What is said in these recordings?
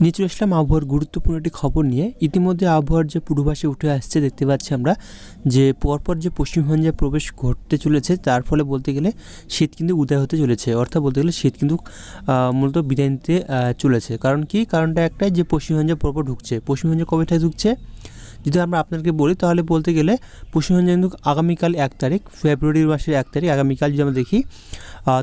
নিয়ে চলে আসলাম, আবহাওয়ার গুরুত্বপূর্ণ একটি খবর নিয়ে। ইতিমধ্যে আবহাওয়ার যে পূর্বাভাসে উঠে আসছে, দেখতে পাচ্ছি আমরা যে পরপর যে পশ্চিমবঙ্গে প্রবেশ ঘটতে চলেছে, তার ফলে বলতে গেলে শীত কিন্তু উদয় হতে চলেছে। অর্থাৎ বলতে গেলে শীত কিন্তু মূলত বিদায় নিতে চলেছে। কারণ কি? কারণটা একটাই যে পশ্চিমবঙ্গে পরপর ঢুকছে। পশ্চিমবঙ্গে কবে ঢুকছে? যদি আমরা আপনাদেরকে বলি, তাহলে বলতে গেলে পশ্চিমবঙ্গ কিন্তু আগামীকাল এক তারিখ, ফেব্রুয়ারি মাসের এক তারিখ। আগামীকাল যদি আমরা দেখি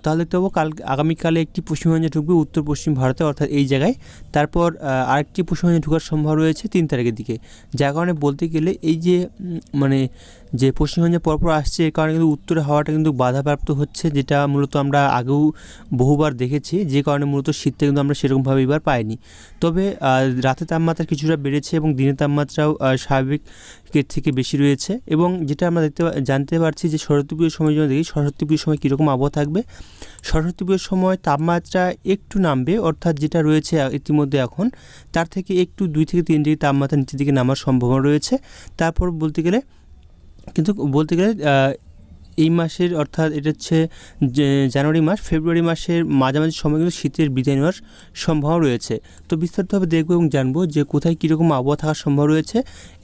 তাহলে দেখতে পাবো কাল, আগামীকালে একটি পশ্চিমবঙ্গে ঢুকবে উত্তর পশ্চিম ভারতে, অর্থাৎ এই জায়গায়। তারপর আরেকটি পশ্চিমবঙ্গে ঢুকার সম্ভব রয়েছে তিন তারিখের দিকে। যার কারণে বলতে গেলে এই যে মানে যে পশ্চিমবঙ্গে পরপর আসছে এর কারণে কিন্তু উত্তরে হাওয়াটা কিন্তু বাধাপ্রাপ্ত হচ্ছে যেটা মূলত আমরা আগেও বহুবার দেখেছি যে কারণে মূলত শীতটা কিন্তু আমরা সেরকমভাবে এবার পাইনি। তবে রাতের তাপমাত্রা কিছুটা বেড়েছে এবং দিনের তাপমাত্রাও আহ, স্বাভাবিকের থেকে বেশি রয়েছে এবং যেটা আমরা দেখতে জানতে পারছি যে সরস্বতী পুজোর সময় যদি দেখি সরস্বতী পুজোর সময় কীরকম আবহাওয়া থাকবে? সরস্বতী পুজোর সময় তাপমাত্রা একটু নামবে অর্থাৎ যেটা রয়েছে ইতিমধ্যে এখন তার থেকে একটু দুই থেকে তিন ডিগ্রি তাপমাত্রা নিচের দিকে নামার সম্ভাবনা রয়েছে। তারপর বলতে গেলে কিন্তু বলতে গেলে এই মাসের অর্থাৎ এটা হচ্ছে জানুয়ারি মাস ফেব্রুয়ারি মাসের মাঝামাঝি সময় কিন্তু শীতের বিদায় নেওয়ার সম্ভাবনা রয়েছে। তো বিস্তারিতভাবে দেখব এবং জানব যে কোথায় কীরকম আবহাওয়া থাকার সম্ভাবনা রয়েছে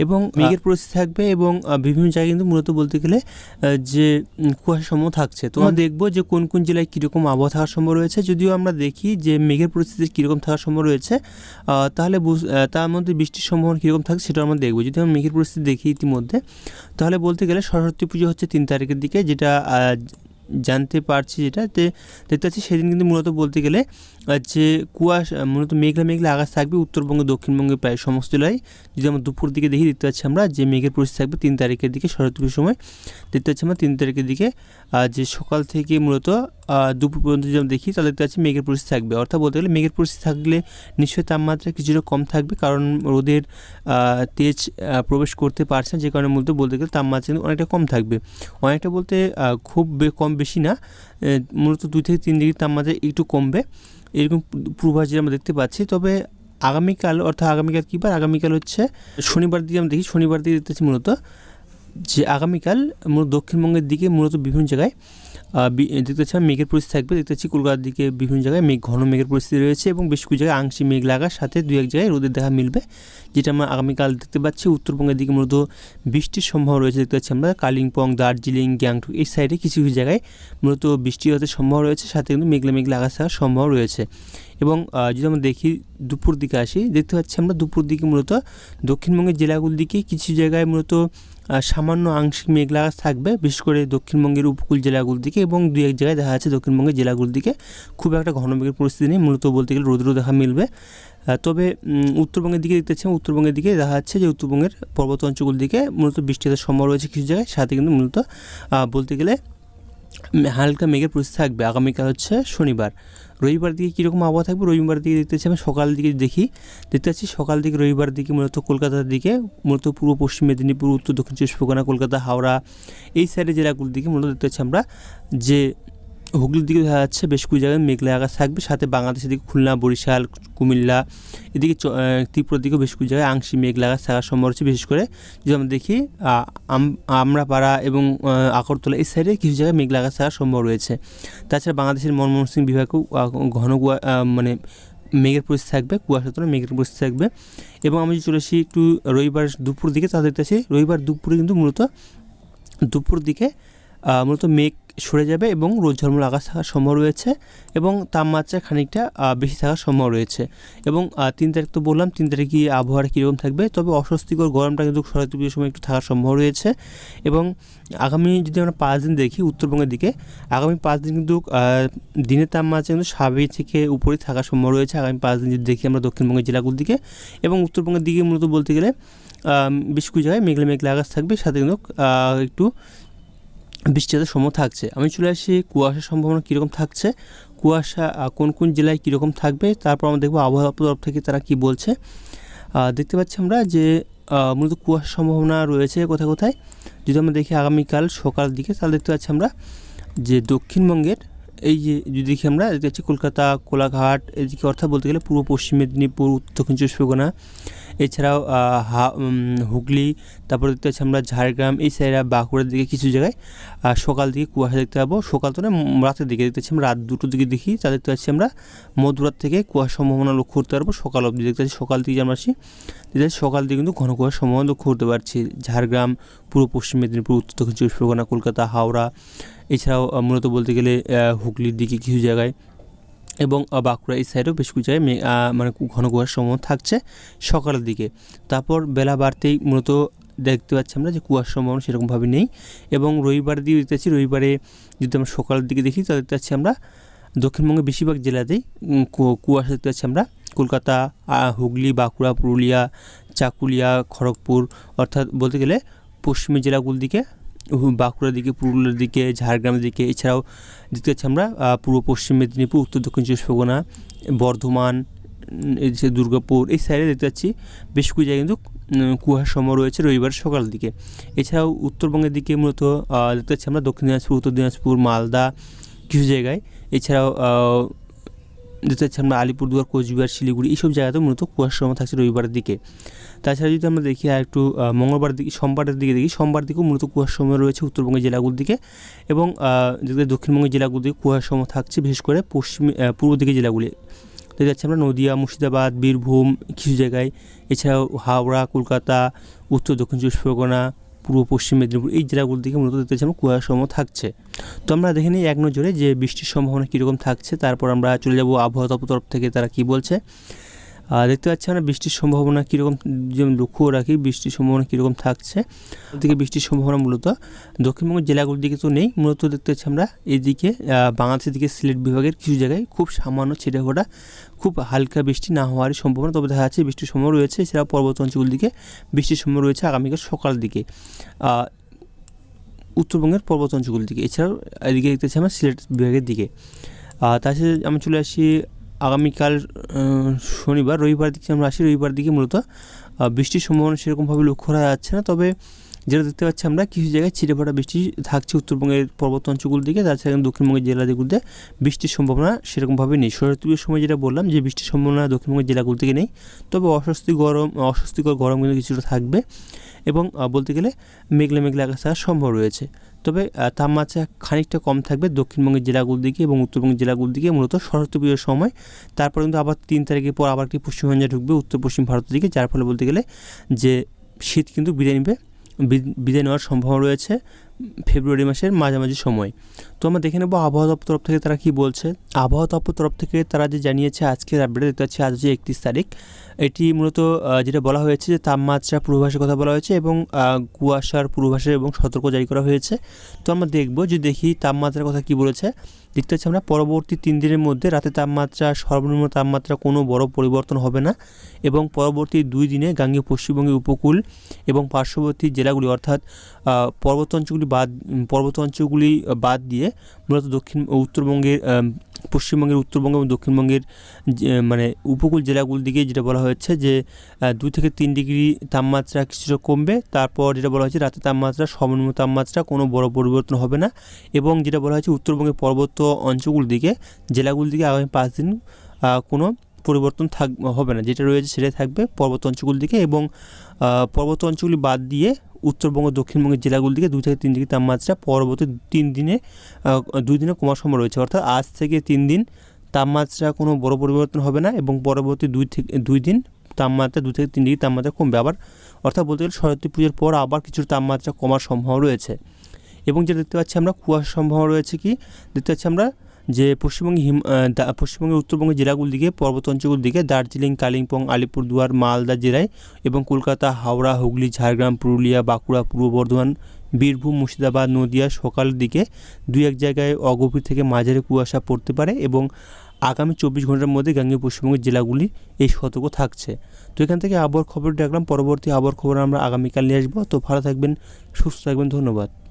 এবং মেঘের পরিস্থিতি থাকবে এবং বিভিন্ন জায়গায় কিন্তু মূলত বলতে গেলে যে কুয়াশা সম্ভব থাকছে। তো আমরা দেখব যে কোন কোন জেলায় কীরকম আবহাওয়া থাকার সম্ভব রয়েছে। যদিও আমরা দেখি যে মেঘের পরিস্থিতি কীরকম থাকার সম্ভব রয়েছে তাহলে তার মধ্যে বৃষ্টির সম্ভাবনা কীরকম থাকে সেটা আমরা দেখব। যদি আমরা মেঘের পরিস্থিতি দেখি ইতিমধ্যে তাহলে বলতে গেলে সরস্বতী পুজো হচ্ছে তিন তারিখের দিকে যেটা জানতে পারছি যেটা। যে দেখতে পাচ্ছি সেদিন কিন্তু মূলত বলতে গেলে যে কুয়াশা মূলত মেঘলা মেঘলা আকাশ থাকবে, উত্তরবঙ্গে দক্ষিণবঙ্গে প্রায় সমস্ত জেলায়। যদি আমরা দুপুর দিকে দেখি, দেখতে পাচ্ছি আমরা যে মেঘের পরিস্থিতি থাকবে তিন তারিখের দিকে শরৎ সময়। দেখতে পাচ্ছি আমরা তিন তারিখের দিকে যে সকাল থেকে মূলত দুপুর পর্যন্ত যদি আমরা দেখি, তাহলে দেখতে পাচ্ছি মেঘের পরিস্থিতি থাকবে। অর্থাৎ বলতে গেলে মেঘের পরিস্থিতি থাকলে নিশ্চয়ই তাপমাত্রা কিছুটা কম থাকবে, কারণ রোদের তেজ প্রবেশ করতে পারছে না। যে কারণে মূলত বলতে গেলে তাপমাত্রা কিন্তু অনেকটা কম থাকবে। অনেকটা বলতে খুব কম বেশি না মূলত দুই থেকে তিন ডিগ্রি তাপমাত্রা একটু কমবে। এরকম পূর্বাভাস যেটা আমরা দেখতে পাচ্ছি। তবে আগামীকাল, অর্থাৎ আগামীকাল কী বার? আগামীকাল হচ্ছে শনিবার দিকে, আমরা দেখি শনিবার দিকে দেখতেছি মূলত। যে আগামীকাল মূলত দক্ষিণবঙ্গের দিকে মূলত বিভিন্ন জায়গায় দেখতে পাচ্ছি মেঘের পরিস্থিতি থাকবে, দেখতে পাচ্ছি কলকাতার দিকে বিভিন্ন জায়গায় মেঘ, ঘন মেঘের পরিস্থিতি রয়েছে এবং বেশ কিছু জায়গায় আংশিক মেঘ লাগার সাথে দু এক জায়গায় রোদের দেখা মিলবে, যেটা আমরা আগামীকাল দেখতে পাচ্ছি। উত্তরবঙ্গের দিকে মূলত বৃষ্টির সম্ভাবনা রয়েছে, দেখতে পাচ্ছি আমরা কালিম্পং, দার্জিলিং, গ্যাংটক এই সাইডে কিছু কিছু জায়গায় মূলত বৃষ্টি হতে সম্ভাবনা রয়েছে, সাথে কিন্তু মেঘলা মেঘলা আকাশ থাকার সম্ভাবনা রয়েছে। এবং যদি আমরা দেখি দুপুর দিকে আসি, দেখতে পাচ্ছি আমরা দুপুর দিকে মূলত দক্ষিণবঙ্গের জেলাগুলির দিকে কিছু জায়গায় মূলত সামান্য আংশিক মেঘলা থাকবে, বিশেষ করে দক্ষিণবঙ্গের উপকূল জেলাগুলোর দিকে এবং দু এক জায়গায় দেখা যাচ্ছে দক্ষিণবঙ্গের জেলাগুলোর দিকে খুব একটা ঘন মেঘের পরিস্থিতি নেই, মূলত বলতে গেলে রৌদ্র দেখা মিলবে। তবে উত্তরবঙ্গের দিকে দেখতে পাচ্ছি উত্তরবঙ্গের দিকে দেখা যাচ্ছে যে উত্তরবঙ্গের পর্বত অঞ্চলগুলোর দিকে মূলত বৃষ্টি হওয়ার সম্ভব রয়েছে কিছু জায়গায়, সাথে কিন্তু মূলত বলতে গেলে হালকা মেঘের পরিস্থিতি থাকবে। আগামীকাল হচ্ছে শনিবার। রবিবার দিকে কীরকম আবহাওয়া থাকবে? রবিবার দিকে দেখতে পাচ্ছি আমি, সকাল দিকে দেখি। দেখতে পাচ্ছি সকাল দিকে, রবিবার দিকে মূলত কলকাতার দিকে, মূলত পূর্ব পশ্চিম মেদিনীপুর, উত্তর দক্ষিণ চব্বিশ পরগনা, কলকাতা, হাওড়া, এই সাইডের জেলাগুলোর দিকে মূলত দেখতে পাচ্ছি আমরা যে হুগলির দিকে দেখা যাচ্ছে বেশ কিছু জায়গায় মেঘলা আকাশ থাকবে। সাথে বাংলাদেশের দিকে খুলনা বরিশাল কুমিল্লা এদিকে ত্রিপুরার দিকেও বেশ কিছু জায়গায় আংশিক মেঘলা আকাশ থাকার সম্ভব রয়েছে। বিশেষ করে যদি আমরা দেখি আমরাপাড়া এবং আহ, আগরতলা এই সাইডে কিছু জায়গায় মেঘলা আকাশ থাকার সম্ভব রয়েছে। তাছাড়া বাংলাদেশের মনমোহন সিং বিভাগেও ঘন মানে মেঘের পরিস্থিতি থাকবে কুয়াশাতর মেঘের পরিস্থিতি থাকবে। এবং আমি চলে আসি একটু রবিবার দুপুর দিকে তাহলে দেখতেছি রবিবার দুপুরে কিন্তু মূলত দুপুর দিকে মূলত মেঘ সরে যাবে এবং রোদ ঝলমল আকাশ থাকার সম্ভব রয়েছে এবং তাপমাত্রা খানিকটা বেশি থাকার সম্ভব রয়েছে এবং তিন তারিখ তো বললাম, তিন তারিখে আবহাওয়াটা কীরকম থাকবে? তবে অস্বস্তিকর গরমটা কিন্তু সরস্বতী পুজোর সময় একটু থাকার সম্ভব রয়েছে এবং আগামী যদি আমরা পাঁচ দিন দেখি উত্তরবঙ্গের দিকে, আগামী পাঁচ দিন কিন্তু দিনের তাপমাত্রা কিন্তু স্বাভাবিক থেকে উপরে থাকার সম্ভব রয়েছে। আগামী পাঁচ দিন যদি দেখি আমরা দক্ষিণবঙ্গের জেলাগুলোর দিকে এবং উত্তরবঙ্গের দিকে মূলত বলতে গেলে বেশ কিছু জায়গায় মেঘলা মেঘলা আকাশ থাকবে, সাথে কিন্তু একটু বৃষ্টি সময় থাকছে। আমি চলে আসি কুয়াশার সম্ভাবনা কীরকম থাকছে, কুয়াশা কোন কোন জেলায় কীরকম থাকবে, তারপর আমরা দেখব আবহাওয়া তরফ থেকে তারা কি বলছে। দেখতে পাচ্ছি আমরা যে মূলত কুয়াশার সম্ভাবনা রয়েছে কোথায় কোথায়। যদি আমরা দেখি আগামীকাল সকাল দিকে, তাহলে দেখতে পাচ্ছি আমরা যে দক্ষিণবঙ্গের, এই যে যদি দেখি আমরা, দেখতে পাচ্ছি কলকাতা, কোলাঘাট, এদিকে অর্থাৎ বলতে গেলে পূর্ব পশ্চিম মেদিনীপুর, উত্তর দক্ষিণ চব্বিশ পরগনা এছাড়াও হুগলি, তারপর দেখতে পাচ্ছি আমরা ঝাড়গ্রাম, এই সাইডে বাঁকুড়ার দিকে কিছু জায়গায় সকাল দিকে কুয়াশা দেখতে পাবো। সকাল তো না রাতের দিকে দেখতে পাচ্ছি আমরা, রাত দুটোর দিকে দেখি, তা দেখতে পাচ্ছি আমরা মধ্যরাত থেকে কুয়াশার সম্ভাবনা লক্ষ্য করতে পারব সকাল অবধি। দেখতে পাচ্ছি সকাল থেকে আমরা আসি, দেখতে সকাল দিকে কিন্তু ঘন কুয়াশার সম্ভাবনা লক্ষ্য করতে পারছি। ঝাড়গ্রাম, পূর্ব পশ্চিম মেদিনীপুর, উত্তর দক্ষিণ চব্বিশ পরগনা, কলকাতা, হাওড়া, এছাড়াও মূলত বলতে গেলে হুগলির দিকে কিছু জায়গায় এবং বাঁকুড়া এই সাইডেও বেশ কিছু জায়গায় মানে ঘন কুয়াশার সম্ভাবনা থাকছে সকালের দিকে। তারপর বেলা বাড়তেই মূলত দেখতে পাচ্ছি আমরা যে কুয়াশার সম্ভাবনা সেরকমভাবে নেই এবং রবিবার দিয়ে দেখতে পাচ্ছি, রবিবারে যদি আমরা সকালের দিকে দেখি তাহলে দেখতে পাচ্ছি আমরা দক্ষিণবঙ্গের বেশিরভাগ জেলাতেই কুয়াশা দেখতে পাচ্ছি আমরা। কলকাতা হুগলি, বাঁকুড়া, পুরুলিয়া, চাকুলিয়া, খড়গপুর অর্থাৎ বলতে গেলে পশ্চিমী জেলাগুলোর দিকে বাঁকুড়ার দিকে, পুরুলিয়ার দিকে, ঝাড়গ্রামের দিকে, এছাড়াও দেখতে পাচ্ছি আমরা পূর্ব পশ্চিম মেদিনীপুর, উত্তর দক্ষিণ চব্বিশ পরগনা, বর্ধমান যে দুর্গাপুর, এই সাইডে দেখতে পাচ্ছি বেশ কিছু জায়গায় কিন্তু কুয়াশার সময় রয়েছে রবিবার সকাল দিকে। এছাড়াও উত্তরবঙ্গের দিকে মূলত দেখতে পাচ্ছি আমরা দক্ষিণ দিনাজপুর, উত্তর দিনাজপুর, মালদা কিছু জায়গায়। এছাড়াও দেখতে পাচ্ছি আমরা আলিপুরদুয়ার, কোচবিহার, শিলিগুড়ি, এইসব জায়গাতেও মূলত কুয়াশার সময় থাকছে রবিবারের দিকে। তাছাড়া যদি আমরা দেখি আর একটু মঙ্গলবার দিকে, সোমবারের দিকে দেখি, সোমবার দিকেও মূলত কুয়াশার সময় রয়েছে উত্তরবঙ্গের জেলাগুলোর দিকে এবং যেগুলো দক্ষিণবঙ্গের জেলাগুলোর দিকে কুয়াশার সময় থাকছে, বিশেষ করে পশ্চিম পূর্ব দিকে জেলাগুলি। দেখতে যাচ্ছে আমরা নদিয়া, মুর্শিদাবাদ, বীরভূম, কিছু জায়গায়, এছাড়াও হাওড়া, কলকাতা, উত্তর, দক্ষিণ চব্বিশ পরগনা, পূর্ব, পশ্চিম মেদিনীপুর, এই জেলাগুলোর দিকে মূলত দেখতে পাচ্ছি আমরা সময় থাকছে। তো আমরা দেখে নিই এক নজরে যে বৃষ্টির সম্ভাবনা কীরকম থাকছে, তারপর আমরা চলে যাব আবহাওয়া দপ্তর তরফ থেকে তারা কী বলছে। দেখতে পাচ্ছি আমরা বৃষ্টির সম্ভাবনা কীরকম যেমন লক্ষ্য রাখি, বৃষ্টির সম্ভাবনা কীরকম থাকছে। ওদিকে বৃষ্টির সম্ভাবনা মূলত দক্ষিণবঙ্গের জেলাগুলোর দিকে তো নেই। মূলত দেখতে পাচ্ছি আমরা এদিকে বাংলাদেশের দিকে সিলেট বিভাগের কিছু জায়গায় খুব সামান্য ছিটে ফোটা, খুব হালকা বৃষ্টি না হওয়ারই সম্ভাবনা। তবে দেখা যাচ্ছে বৃষ্টির সময় রয়েছে। এছাড়া পর্বত অঞ্চলগুলোর দিকে বৃষ্টির সময় রয়েছে আগামীকাল সকালের দিকে। উত্তরবঙ্গের পর্বত অঞ্চলগুলির দিকে। এছাড়াও এদিকে দেখতে পাচ্ছি আমরা সিলেট বিভাগের দিকে। তাছাড়া আমি চলে আসি আগামীকাল শনিবার, রবিবার দিকে আমরা আসি। রবিবার দিকে মূলত বৃষ্টির সম্ভাবনা সেরকমভাবে লক্ষ্য করা যাচ্ছে না। তবে যেটা দেখতে পাচ্ছি আমরা, কিছু জায়গায় ছিটেফাটা বৃষ্টি থাকছে উত্তরবঙ্গের পর্বত অঞ্চলগুলোর দিকে। তাছাড়া দক্ষিণবঙ্গের জেলাগুলোতে বৃষ্টির সম্ভাবনা সেরকমভাবে নেই। শরৎপুরের সময় যেটা বললাম যে, বৃষ্টির সম্ভাবনা দক্ষিণবঙ্গের জেলাগুলো থেকে নেই। তবে অস্বস্তি গরম, অস্বস্তিকর গরম কিন্তু কিছুটা থাকবে। এবং বলতে গেলে মেঘলা মেঘলা আকাশ থাকার সম্ভব রয়েছে। তবে তাপমাত্রা খানিকটা কম থাকবে দক্ষিণবঙ্গের জেলাগুলোর দিকে এবং উত্তরবঙ্গের জেলাগুলোর দিকে। মূলত শরৎ পুজোর সময়। তারপর কিন্তু আবার তিন তারিখের পর আবার একটি পশ্চিমবঙ্গে ঢুকবে উত্তর পশ্চিম ভারতের দিকে, যার ফলে বলতে গেলে যে শীত কিন্তু বিদায় নেবে বিদায় নেওয়ার সম্ভাবনা রয়েছে। ফেব্রুয়ারি মাসের মাঝামাঝি সময়। তো আমরা দেখে নেব আবহাওয়া দপ্তর তরফ থেকে তারা কি বলছে। আবহাওয়া দপ্তর তরফ থেকে তারা যে জানিয়েছে, আজকের আপডেট দেখতে পাচ্ছি আজ হচ্ছে একত্রিশ তারিখ। এটি মূলত যেটা বলা হয়েছে যে তাপমাত্রা পূর্বাভাসের কথা বলা হয়েছে এবং কুয়াশার পূর্বাভাসে এবং সতর্ক জারি করা হয়েছে। তো আমরা দেখব যে দেখি তাপমাত্রার কথা কি বলেছে। দেখতে পাচ্ছি আমরা পরবর্তী তিন দিনের মধ্যে রাতে তাপমাত্রা, সর্বনিম্ন তাপমাত্রা কোনো বড় পরিবর্তন হবে না এবং পরবর্তী দুই দিনে গাঙ্গীয় পশ্চিমবঙ্গের উপকূল এবং পার্শ্ববর্তী জেলাগুলি অর্থাৎ পর্বত অঞ্চলগুলি বাদ পর্বত অঞ্চলগুলি বাদ দিয়ে মূলত দক্ষিণ উত্তরবঙ্গের পশ্চিমবঙ্গের, উত্তরবঙ্গ এবং দক্ষিণবঙ্গের মানে উপকূল জেলাগুলির দিকে যেটা বলা হয়েছে যে দুই থেকে তিন ডিগ্রি তাপমাত্রা কিছুটা কমবে, তারপর যেটা বলা হয়েছে রাতে তাপমাত্রা, সর্বনিম্ন তাপমাত্রা কোনো বড় পরিবর্তন হবে না এবং যেটা বলা হয়েছে উত্তরবঙ্গের পর্বত অঞ্চলগুলির দিকে, জেলাগুলির দিকে আগামী পাঁচ দিন কোনো পরিবর্তন থাক, হবে না। যেটা রয়েছে সেটাই থাকবে পর্বত অঞ্চলগুলির দিকে এবং পর্বত অঞ্চলগুলি বাদ দিয়ে উত্তরবঙ্গ, দক্ষিণবঙ্গের জেলাগুলির দিকে দুই থেকে তিন ডিগ্রি তাপমাত্রা, পরবর্তী তিন দিনে দুই দিনে কমার সম্ভব রয়েছে। অর্থাৎ আজ থেকে তিন দিন তাপমাত্রা কোনো বড় পরিবর্তন হবে না এবং পরবর্তী দুই থেকে, দুই দিন তাপমাত্রা দু থেকে তিন ডিগ্রি তাপমাত্রা কমবে। আবার অর্থাৎ বলতে গেলে সরস্বতী পুজোর পর আবার কিছু তাপমাত্রা কমার সম্ভাবনা রয়েছে। এবং যেটা দেখতে পাচ্ছি আমরা, কুয়াশার সম্ভাবনা রয়েছে কি? দেখতে পাচ্ছি আমরা যে পশ্চিমবঙ্গে হিম পশ্চিমবঙ্গের উত্তরবঙ্গের জেলাগুলির দিকে, পর্বত অঞ্চলগুলির দিকে, দার্জিলিং, কালিম্পং, আলিপুরদুয়ার, মালদা জেলায় এবং কলকাতা, হাওড়া, হুগলি, ঝাড়গ্রাম, পুরুলিয়া, বাঁকুড়া, পূর্ব বর্ধমান, বীরভূম, মুর্শিদাবাদ, নদিয়া সকালের দিকে দুই এক জায়গায় অগভীর থেকে মাঝারি কুয়াশা পড়তে পারে এবং আগামী চব্বিশ ঘণ্টার মধ্যে গাঙ্গীয় পশ্চিমবঙ্গের জেলাগুলি এই সতর্ক থাকছে। তো এখান থেকে আবহাওয়ার খবর দেখলাম, পরবর্তী আবহাওয়ার খবর আমরা আগামীকাল নিয়ে আসব। তো ভালো থাকবেন, সুস্থ থাকবেন, ধন্যবাদ।